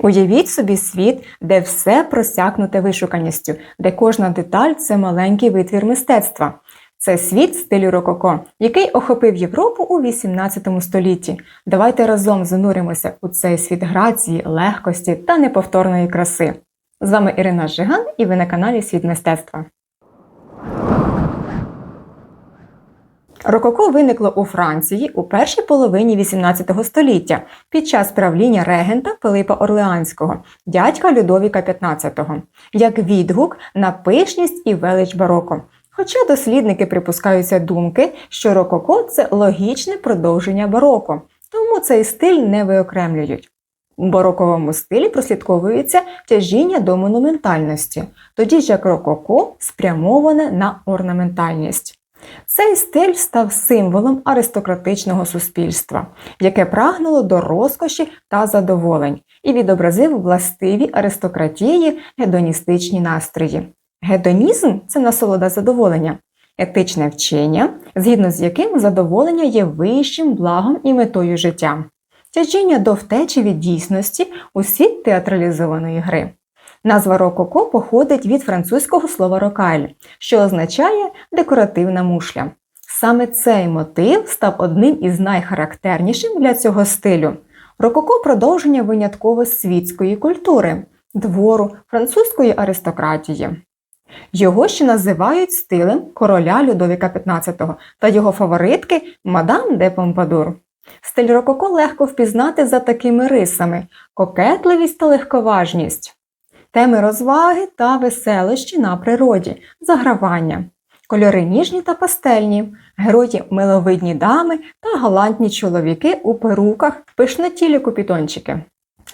Уявіть собі світ, де все просякнуте вишуканістю, де кожна деталь це маленький витвір мистецтва. Це світ стилю рококо, який охопив Європу у 18 столітті. Давайте разом зануримося у цей світ грації, легкості та неповторної краси. З вами Ірина Жиган і ви на каналі Світ мистецтва. Рококо виникло у Франції у першій половині XVIII століття під час правління регента Пилипа Орлеанського, дядька Людовіка XV, як відгук на пишність і велич бароко. Хоча дослідники припускаються думки, що рококо це логічне продовження бароко, тому цей стиль не виокремлюють. У бароковому стилі прослідковується тяжіння до монументальності, тоді ж як рококо спрямоване на орнаментальність. Цей стиль став символом аристократичного суспільства, яке прагнуло до розкоші та задоволень і відобразив властиві аристократії гедоністичні настрої. Гедонізм це насолода задоволення, етичне вчення, згідно з яким задоволення є вищим благом і метою життя, тяжіння до втечі від дійсності у світ театралізованої гри. Назва рококо походить від французького слова рокаль, що означає декоративна мушля. Саме цей мотив став одним із найхарактернішим для цього стилю. Рококо продовження винятково світської культури, двору французької аристократії. Його ще називають стилем короля Людовіка XV та його фаворитки мадам де Помпадур. Стиль рококо легко впізнати за такими рисами: кокетливість та легковажність, теми розваги та веселощі на природі, загравання, кольори ніжні та пастельні, герої миловидні дами та галантні чоловіки у перуках, пишнотілі купітончики.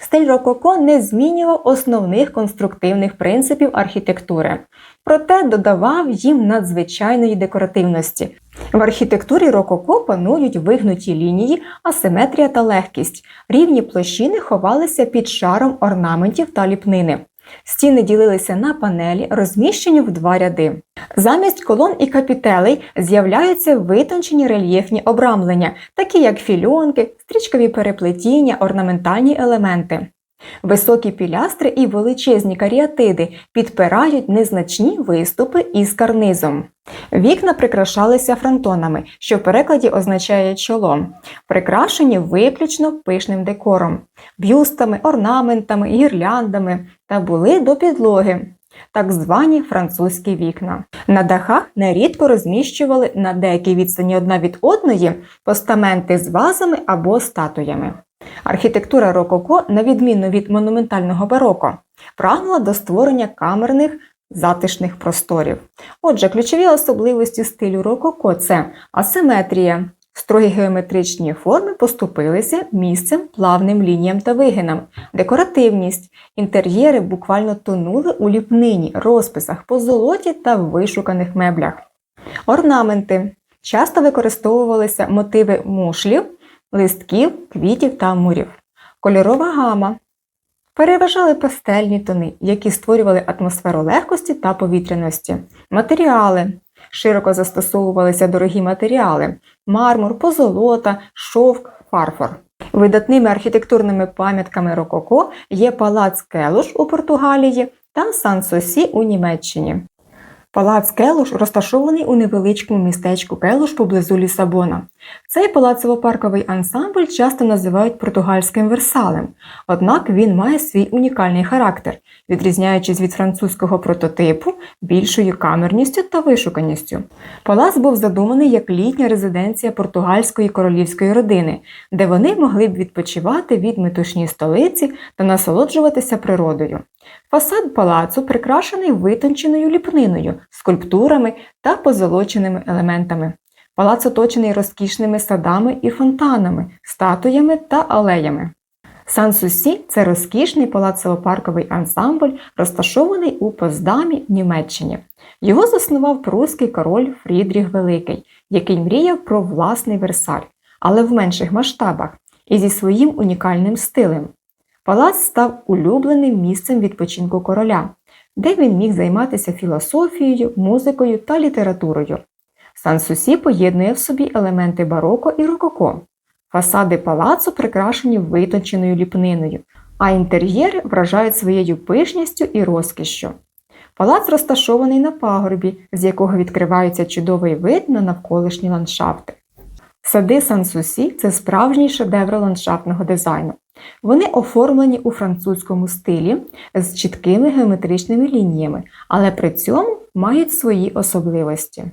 Стиль рококо не змінював основних конструктивних принципів архітектури, проте додавав їм надзвичайної декоративності. В архітектурі рококо панують вигнуті лінії, асиметрія та легкість. Рівні площини ховалися під шаром орнаментів та ліпнини. Стіни ділилися на панелі, розміщені в два ряди. Замість колон і капітелей з'являються витончені рельєфні обрамлення, такі як фільонки, стрічкові переплетіння, орнаментальні елементи. Високі пілястри і величезні каріатиди підпирають незначні виступи із карнизом. Вікна прикрашалися фронтонами, що в перекладі означає чоло, прикрашені виключно пишним декором, бюстами, орнаментами, гірляндами та були до підлоги. Так звані французькі вікна. На дахах нерідко розміщували на деякій відстані одна від одної постаменти з вазами або статуями. Архітектура рококо, на відміну від монументального бароко, прагнула до створення камерних затишних просторів. Отже, ключові особливості стилю рококо це асиметрія. Строгі геометричні форми поступилися місцем плавним лініям та вигинам, декоративність, інтер'єри буквально тонули у ліпнині, розписах, позолоті та вишуканих меблях. Орнаменти часто використовувалися мотиви мушлів, листків, квітів та амурів. Кольорова гама. Переважали пастельні тони, які створювали атмосферу легкості та повітряності. Матеріали. Широко застосовувалися дорогі матеріали мармур, позолота, шовк, фарфор. Видатними архітектурними пам'ятками Рококо є палац Келуш у Португалії та Сан-Сосі у Німеччині. Палац Келуш розташований у невеличкому містечку Келуш поблизу Лісабона. Цей палацово-парковий ансамбль часто називають португальським Версалем, однак він має свій унікальний характер, відрізняючись від французького прототипу більшою камерністю та вишуканістю. Палац був задуманий як літня резиденція португальської королівської родини, де вони могли б відпочивати від метушні столиці та насолоджуватися природою. Фасад палацу прикрашений витонченою ліпниною, скульптурами та позолоченими елементами. Палац оточений розкішними садами і фонтанами, статуями та алеями. Сан-Сусі це розкішний палацово-парковий ансамбль, розташований у Поздамі, Німеччині. Його заснував прусський король Фрідріх Великий, який мріяв про власний Версаль, але в менших масштабах і зі своїм унікальним стилем. Палац став улюбленим місцем відпочинку короля, де він міг займатися філософією, музикою та літературою. Сан-Сусі поєднує в собі елементи бароко і рококо. Фасади палацу прикрашені витонченою ліпниною, а інтер'єри вражають своєю пишністю і розкішшю. Палац розташований на пагорбі, з якого відкривається чудовий вид на навколишні ландшафти. Сади Сан-Сусі це справжній шедевр ландшафтного дизайну. Вони оформлені у французькому стилі з чіткими геометричними лініями, але при цьому мають свої особливості.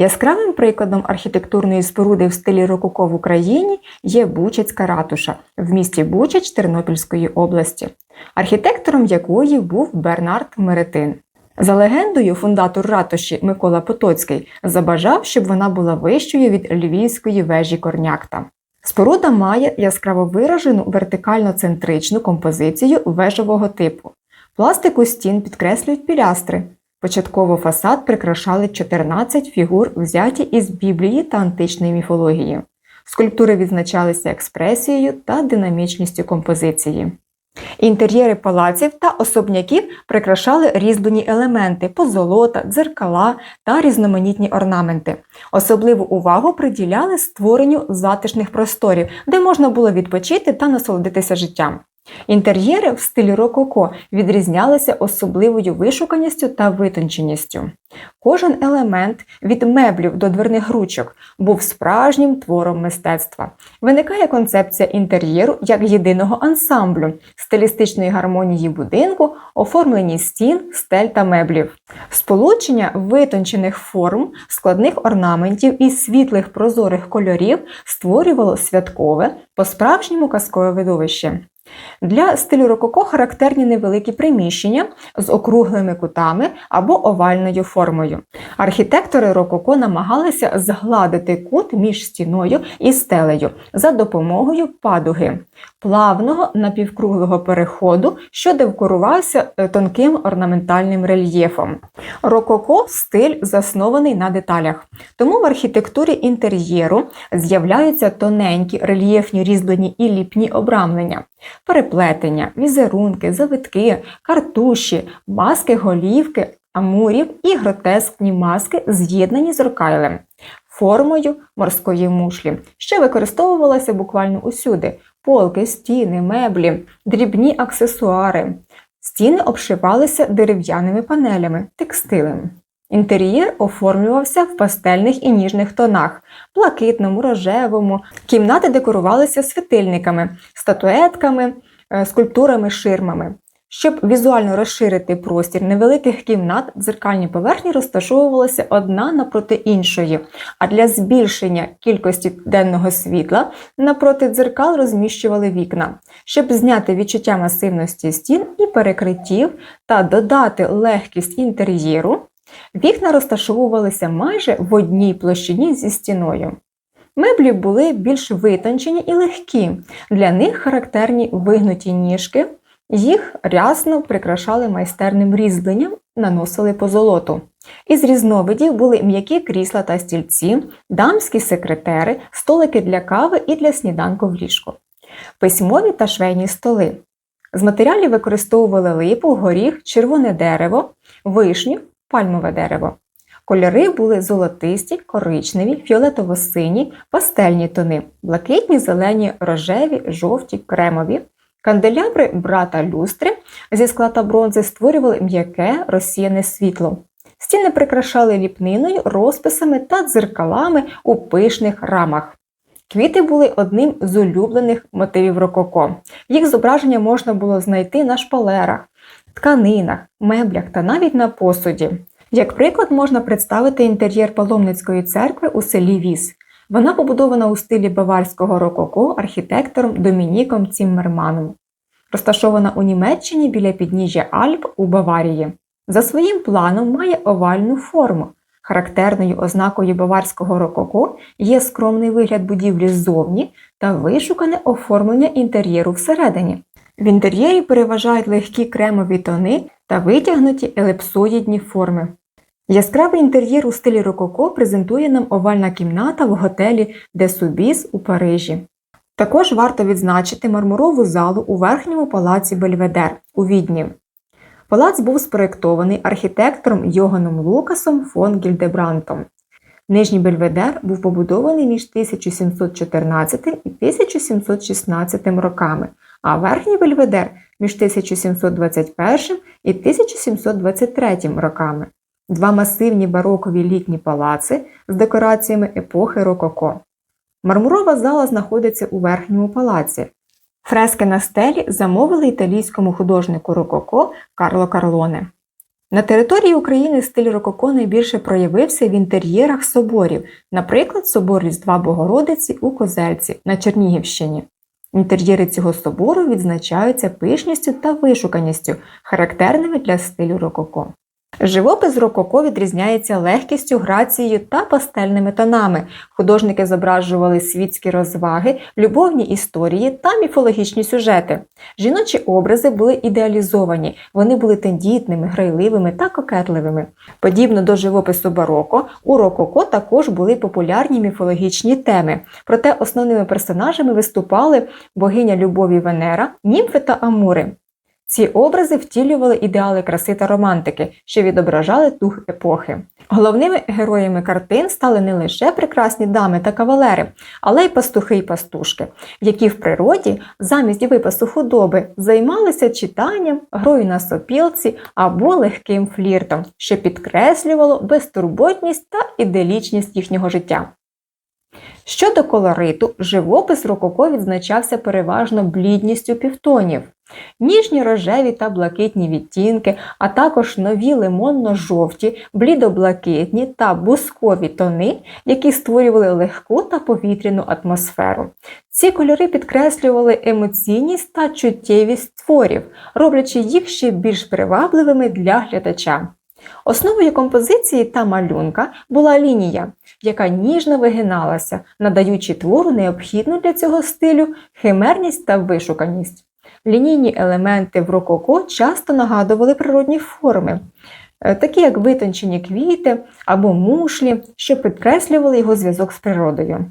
Яскравим прикладом архітектурної споруди в стилі рококо в Україні є Бучацька ратуша в місті Бучач Тернопільської області, архітектором якої був Бернард Меретин. За легендою, фундатор ратуші Микола Потоцький забажав, щоб вона була вищою від львівської вежі Корнякта. Споруда має яскраво виражену вертикально-центричну композицію вежового типу. Пластику стін підкреслюють пілястри. Початково фасад прикрашали 14 фігур, взяті із Біблії та античної міфології. Скульптури відзначалися експресією та динамічністю композиції. Інтер'єри палаців та особняків прикрашали різьблені елементи, позолота, дзеркала та різноманітні орнаменти. Особливу увагу приділяли створенню затишних просторів, де можна було відпочити та насолодитися життям. Інтер'єри в стилі рококо відрізнялися особливою вишуканістю та витонченістю. Кожен елемент від меблів до дверних ручок був справжнім твором мистецтва. Виникає концепція інтер'єру як єдиного ансамблю, стилістичної гармонії будинку, оформлені стін, стель та меблів. Сполучення витончених форм, складних орнаментів і світлих прозорих кольорів створювало святкове, по-справжньому казкове видовище. Для стилю рококо характерні невеликі приміщення з округлими кутами або овальною формою. Архітектори рококо намагалися згладити кут між стіною і стелею за допомогою падуги, плавного напівкруглого переходу, що декорувався е, тонким орнаментальним рельєфом. Рококо стиль заснований на деталях, тому в архітектурі інтер'єру з'являються тоненькі рельєфні різьблені і ліпні обрамлення переплетення, візерунки, завитки, картуші, маски голівки, амурів і гротескні маски, з'єднані з рокайлем, формою морської мушлі, що використовувалася буквально усюди: полки, стіни, меблі, дрібні аксесуари. Стіни обшивалися дерев'яними панелями, текстилем. Інтер'єр оформлювався в пастельних і ніжних тонах, блакитному, рожевому. Кімнати декорувалися світильниками, статуетками, е, скульптурами, ширмами. Щоб візуально розширити простір невеликих кімнат, дзеркальні поверхні розташовувалися одна напроти іншої, а для збільшення кількості денного світла напроти дзеркал розміщували вікна, щоб зняти відчуття масивності стін і перекриттів та додати легкість інтер'єру. Вікна розташовувалися майже в одній площині зі стіною. Меблі були більш витончені і легкі, для них характерні вигнуті ніжки, їх рясно прикрашали майстерним різьбленням, наносили по золоту. Із різновидів були м'які крісла та стільці, дамські секретери, столики для кави і для сніданку в ліжку, письмові та швейні столи. З матеріалів використовували липу, горіх, червоне дерево, вишню, пальмове дерево. Кольори були золотисті, коричневі, фіолетово-сині, пастельні тони, блакитні, зелені, рожеві, жовті, кремові. Канделябри брата люстри зі скла та бронзи створювали м'яке розсіяне світло. Стіни прикрашали ліпниною, розписами та дзеркалами у пишних рамах. Квіти були одним з улюблених мотивів рококо. Їх зображення можна було знайти на шпалерах, тканинах, меблях та навіть на посуді. Як приклад можна представити інтер'єр паломницької церкви у селі Віс. Вона побудована у стилі баварського рококо архітектором Домініком Ціммерманом, розташована у Німеччині біля підніжжя Альп у Баварії. За своїм планом має овальну форму. Характерною ознакою баварського рококо є скромний вигляд будівлі ззовні та вишукане оформлення інтер'єру всередині. В інтер'єрі переважають легкі кремові тони та витягнуті елепсоїдні форми. Яскравий інтер'єр у стилі рококо презентує нам овальна кімната в готелі Де Субіс у Парижі. Також варто відзначити мармурову залу у верхньому палаці Бельведер у Відні. Палац був спроєктований архітектором Йоганом Лукасом фон Гільдебрантом. Нижній Бельведер був побудований між 1714 і 1716 роками, а верхній бельведер між 1721 і 1723 роками. Два масивні барокові літні палаци з декораціями епохи Рококо. Мармурова зала знаходиться у верхньому палаці. Фрески на стелі замовили італійському художнику Рококо Карло Карлоне. На території України стиль Рококо найбільше проявився в інтер'єрах соборів, наприклад, собор Різдва Богородиці у Козельці на Чернігівщині. Інтер'єри цього собору відзначаються пишністю та вишуканістю, характерними для стилю Рококо. Живопис Рококо відрізняється легкістю, грацією та пастельними тонами. Художники зображували світські розваги, любовні історії та міфологічні сюжети. Жіночі образи були ідеалізовані, вони були тендітними, грайливими та кокетливими. Подібно до живопису бароко, у Рококо також були популярні міфологічні теми. Проте основними персонажами виступали богиня любові Венера, німфи та Амури. Ці образи втілювали ідеали краси та романтики, що відображали дух епохи. Головними героями картин стали не лише прекрасні дами та кавалери, але й пастухи й пастушки, які в природі замість випасу худоби займалися читанням, грою на сопілці або легким фліртом, що підкреслювало безтурботність та іделічність їхнього життя. Щодо колориту, живопис Рококо відзначався переважно блідністю півтонів. Ніжні рожеві та блакитні відтінки, а також нові лимонно-жовті, блідо-блакитні та бускові тони, які створювали легку та повітряну атмосферу. Ці кольори підкреслювали емоційність та чуттєвість творів, роблячи їх ще більш привабливими для глядача. Основою композиції та малюнка була лінія, яка ніжно вигиналася, надаючи твору необхідну для цього стилю химерність та вишуканість. Лінійні елементи в рококо часто нагадували природні форми, е, такі як витончені квіти або мушлі, що підкреслювали його зв'язок з природою.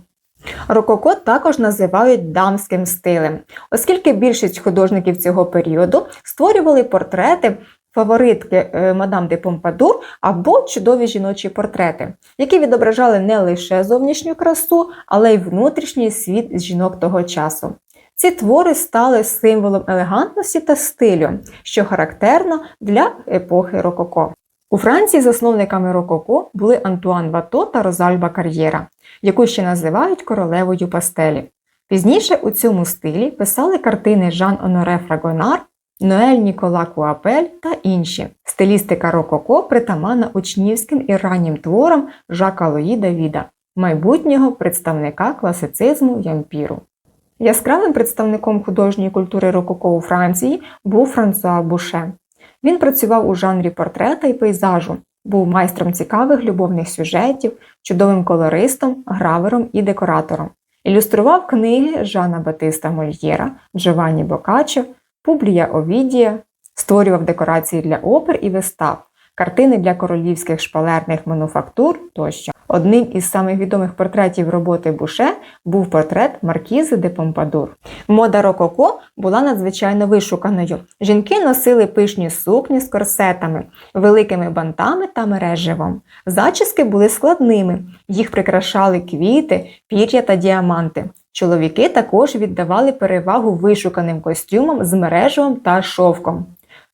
Рококо також називають дамським стилем, оскільки більшість художників цього періоду створювали портрети фаворитки е, мадам де Помпадур або чудові жіночі портрети, які відображали не лише зовнішню красу, але й внутрішній світ жінок того часу. Ці твори стали символом елегантності та стилю, що характерно для епохи Рококо. У Франції засновниками Рококо були Антуан Вато та Розальба Кар'єра, яку ще називають королевою пастелі. Пізніше у цьому стилі писали картини Жан Оноре Фрагонар, Ноель Нікола Куапель та інші. Стилістика Рококо притаманна учнівським і раннім творам Жака Лої Давіда, майбутнього представника класицизму ямпіру. Яскравим представником художньої культури Рококо у Франції був Франсуа Буше. Він працював у жанрі портрета і пейзажу, був майстром цікавих любовних сюжетів, чудовим колористом, гравером і декоратором. Ілюстрував книги Жана Батиста Мольєра, Джованні Бокаччо, Публія Овідія, створював декорації для опер і вистав, картини для королівських шпалерних мануфактур тощо. Одним із самих відомих портретів роботи Буше був портрет Маркізи де Помпадур. Мода Рококо була надзвичайно вишуканою. Жінки носили пишні сукні з корсетами, великими бантами та мереживом. Зачіски були складними, їх прикрашали квіти, пір'я та діаманти. Чоловіки також віддавали перевагу вишуканим костюмам з мережевом та шовком.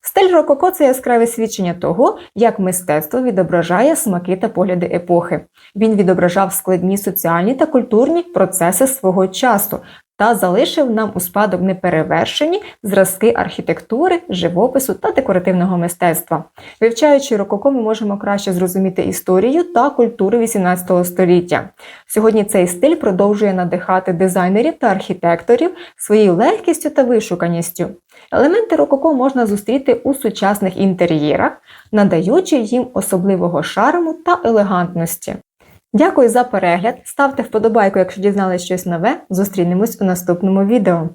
Стиль рококо це яскраве свідчення того, як мистецтво відображає смаки та погляди епохи. Він відображав складні соціальні та культурні процеси свого часу та залишив нам у спадок неперевершені зразки архітектури, живопису та декоративного мистецтва. Вивчаючи рококо, ми можемо краще зрозуміти історію та культуру XVIII століття. Сьогодні цей стиль продовжує надихати дизайнерів та архітекторів своєю легкістю та вишуканістю. Елементи рококо можна зустріти у сучасних інтер'єрах, надаючи їм особливого шарму та елегантності. Дякую за перегляд. Ставте вподобайку, якщо дізналися щось нове. Зустрінемось у наступному відео.